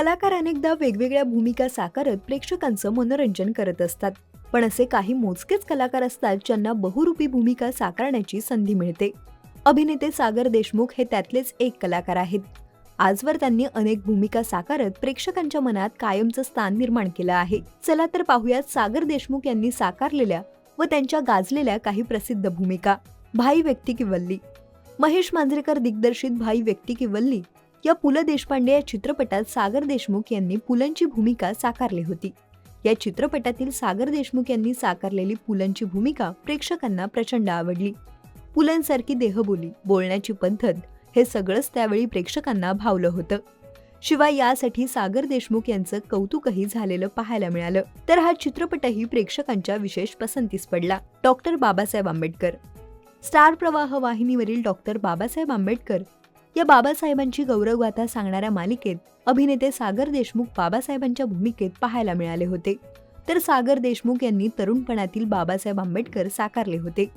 कलाकार अनेकदा वेगवेगळ्या भूमिका साकारत प्रेक्षकांचं मनोरंजन करत असतात. पण असे काही मोजकेच कलाकार असतात ज्यांना बहुरूपी भूमिका साकारण्याची संधी मिळते. अभिनेते सागर देशमुख हे त्यातलेच एक कलाकार आहेत. आजवर त्यांनी अनेक भूमिका साकारत प्रेक्षकांच्या मनात कायमचं स्थान निर्माण केलं आहे. चला तर पाहूयात सागर देशमुख यांनी साकारलेल्या व त्यांच्या गाजलेल्या काही प्रसिद्ध भूमिका. भाई व्यक्ती की वल्ली. महेश मांजरेकर दिग्दर्शित भाई व्यक्ती की वल्ली या पु ल देशपांडे या चित्रपटात सागर देशमुख यांनी पुलंची भूमिका साकारली होती. या चित्रपटातील सागर देशमुख यांनी साकारलेली पुलंची भूमिका प्रेक्षकांना प्रचंड आवडली. पुलंसारखी देहबोली बोलण्याची पद्धत हे सगळंच त्यावेळी प्रेक्षकांना भावलं होतं. शिवाय यासाठी सागर देशमुख यांचं कौतुकही झालेलं पाहायला मिळालं. तर हा चित्रपटही प्रेक्षकांच्या विशेष पसंतीस पडला. डॉक्टर बाबासाहेब आंबेडकर. स्टार प्रवाह वाहिनीवरील डॉक्टर बाबासाहेब आंबेडकर या बाबासाहेबांची गौरवगाथा सांगणाऱ्या मालिकेत अभिनेते सागर देशमुख बाबासाहेबांच्या भूमिकेत पाहायला मिळाले होते. तर सागर देशमुख यांनी तरुणपणातील बाबासाहेब आंबेडकर साकारले होते.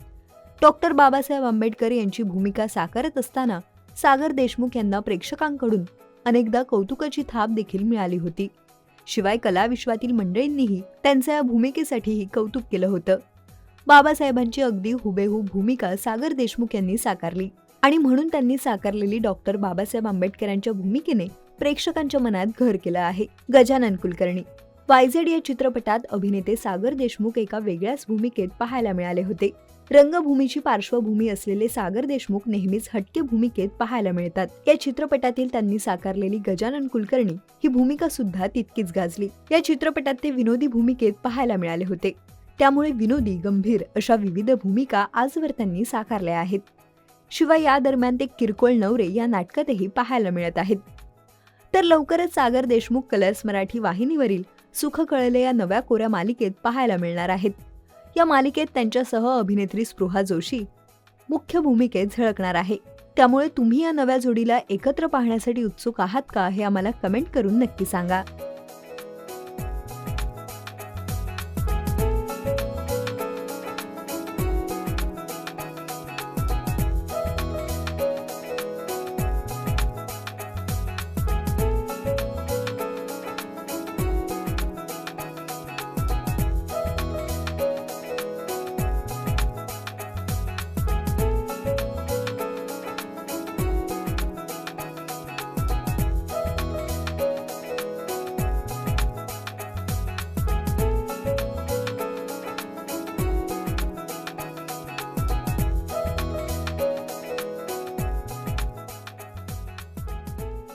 डॉक्टर बाबासाहेब आंबेडकर यांची भूमिका साकारत असताना सागर देशमुख यांना प्रेक्षकांकडून अनेकदा कौतुकाची थाप देखील मिळाली होती. शिवाय कलाविश्वातील मंडळींनीही त्यांच्या या भूमिकेसाठीही कौतुक केलं होतं. बाबासाहेबांची अगदी हुबेहूब भूमिका सागर देशमुख यांनी साकारली. आणि म्हणून त्यांनी साकारलेली डॉक्टर बाबासाहेब आंबेडकरांच्या भूमिकेने प्रेक्षकांच्या मनात घर केलं आहे. गजानन कुलकर्णी. वायझेड या चित्रपटात अभिनेते सागर देशमुख एका वेगळ्याच भूमिकेत पाहायला मिळाले होते. रंगभूमीची पार्श्वभूमी असलेले सागर देशमुख नेहमीच हटके भूमिकेत पाहायला मिळतात. या चित्रपटातील त्यांनी साकारलेली गजानन कुलकर्णी ही भूमिका सुद्धा तितकीच गाजली. या चित्रपटात ते विनोदी भूमिकेत पाहायला मिळाले होते. त्यामुळे विनोदी गंभीर अशा विविध भूमिका आजवर त्यांनी साकारल्या आहेत. शिवाय या दरम्यान ते किरकोळ नवरे या नाटकातही पाहायला मिळत आहेत. तर लवकरच सागर देशमुख कलर्स मराठी वाहिनीवरील सुख कळले या नव्या कोऱ्या मालिकेत पाहायला मिळणार आहेत. या मालिकेत त्यांच्यासह अभिनेत्री स्पृहा जोशी मुख्य भूमिकेत झळकणार आहे. त्यामुळे तुम्ही या नव्या जोडीला एकत्र पाहण्यासाठी उत्सुक आहात का हे आम्हाला कमेंट करून नक्की सांगा.